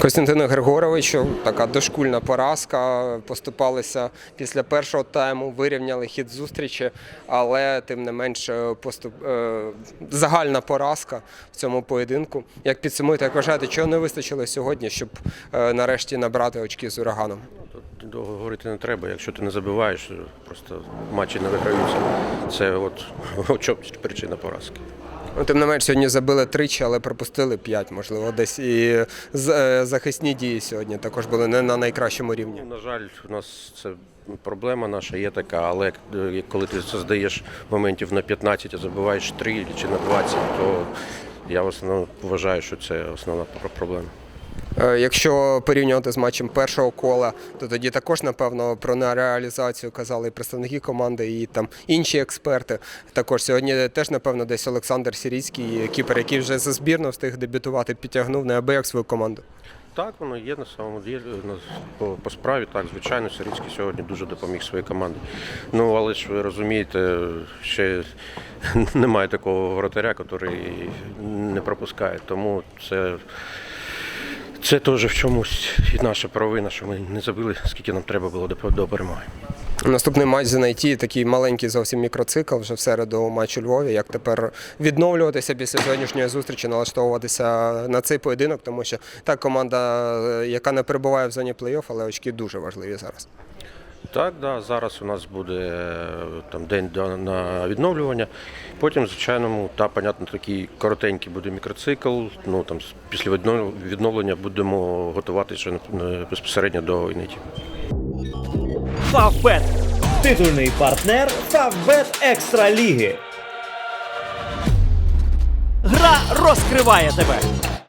Костянтину Григоровичу така дошкульна поразка. Поступалися після першого тайму, вирівняли хід зустрічі, але тим не менш е, поступ... е, загальна поразка в цьому поєдинку. Як підсумуєте, як вважаєте, чого не вистачило сьогодні, щоб е, нарешті набрати очки з ураганом? Тут довго говорити не треба. Якщо ти не забиваєш, просто матчі не виграються. Це от, от причина поразки. Ну, Тим не менш, сьогодні забили тричі, але пропустили п'ять, можливо, десь. І е, захисні дії сьогодні також були не на найкращому рівні. Ну, На жаль, у нас це проблема наша є така, але е, коли ти здаєш моментів на 15, а забиваєш 3 чи на 20, то я в основному вважаю, що це основна пр- проблема. Е, Якщо порівнювати з матчем першого кола, то тоді також, напевно, про нереалізацію казали і представники команди, і там інші експерти. Також сьогодні теж, напевно, десь Олександр Сіріцький, кіпер, який вже за збірну встиг дебютувати, підтягнув неабияк свою команду. Так, воно є на самому ділі по, по справі. Так, звичайно, Сирицький сьогодні дуже допоміг своїй команді. Ну, але ж ви розумієте, ще немає такого воротаря, який не пропускає. Тому це, це теж в чомусь і наша провина, що ми не забили, скільки нам треба було до, перемоги. Наступний матч за найті такий маленький зовсім мікроцикл вже в середу матч у Львові. Як тепер відновлюватися після сьогоднішньої зустрічі, налаштовуватися на цей поєдинок, тому що та команда, е, яка не перебуває в зоні плей-офф, але очки дуже важливі зараз. Так, да, зараз у нас буде е, там день на відновлювання. Потім, звичайно, та, понятно, такий коротенький буде мікроцикл. Ну там після відновлення будемо готуватися вже е, безпосередньо до інитів. Фавбет. Титульний партнер Фавбет Екстра Ліги. Гра розкриває тебе.